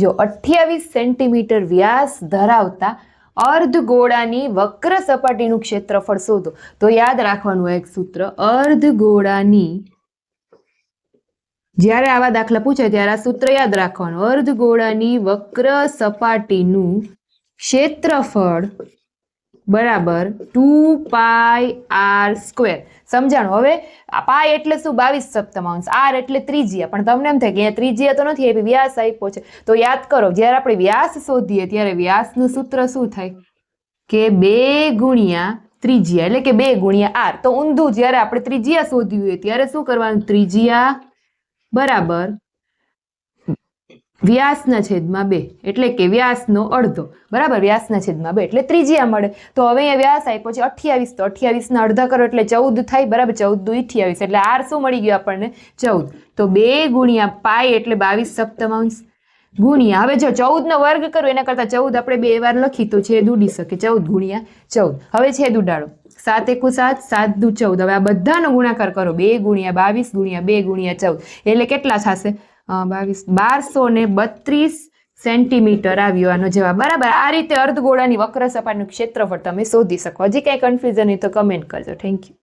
જો અઠ્યાવીસ સેન્ટીમીટર વ્યાસ ધરાવતા અર્ધ ગોળાની વક્ર સપાટીનું ક્ષેત્રફળ શોધો. તો યાદ રાખવાનું એક સૂત્ર, અર્ધ ગોળાની. જ્યારે આવા દાખલા પૂછાય ત્યારે આ સૂત્ર યાદ રાખવાનું. અર્ધ ગોળાની વક્ર સપાટીનું ક્ષેત્રફળ બરાબર ટુ પાય આર સ્ક્વેર. સમજાણું? હવે પાય એટલે શું? બાવીસ સપ્તમાંશ. આર એટલે ત્રિજ્યા પણ તમને એમ થાય કે અહીંયા ત્રિજ્યા તો નથી એ વ્યાસ આપ્યો છે. તો યાદ કરો, જ્યારે આપણે વ્યાસ શોધીએ ત્યારે વ્યાસનું સૂત્ર શું થાય? કે બે ગુણ્યા ત્રિજ્યા એટલે કે બે ગુણ્યા આર. તો ઊંધું જ્યારે આપણે ત્રિજ્યા શોધ્યું હોય ત્યારે શું કરવાનું? ત્રિજ્યા. બરાબર. વ્યાસના છેદમાં બે. એટલે કે વ્યાસનો અડધો. બરાબર? વ્યાસના છેદમાં બે. એટલે ત્રિજ્યા મળે. તો હવે અહીંયા વ્યાસ આપ્યો છે અઠ્યાવીસ. તો અઠ્યાવીસના અડધા કરો એટલે ચૌદ થાય. બરાબર? ચૌદ દુ અઠ્યાવીસ એટલે આર શું મળી ગયું આપણને? ચૌદ. તો બે ગુણ્યા પાય એટલે બાવીસ સપ્તમાંશ ગુણ્યા. હવે જો ચૌદનો વર્ગ કરો, એના કરતાં ચૌદ આપણે બે વાર લખી તો છેદ ઉડી શકે. ચૌદ ગુણ્યા ચૌદ. હવે છેદ ઉડાડો. સાત એકુ સાત સાત દુ ચૌદ. હવે આ બધાનો ગુણાકાર કરો. બે ગુણ્યા બાવીસ ગુણ્યા બે ગુણ્યા ચૌદ. એટલે કેટલા થશે? બાવીસ, બારસો ને બત્રીસ સેન્ટીમીટર આવ્યો આનો જવાબ. બરાબર, આ રીતે અર્ધગોળાની વક્ર સપાટીનું ક્ષેત્રફળ તમે શોધી શકો. હજી કાંઈ કન્ફ્યુઝન હોય તો કમેન્ટ કરજો. Thank you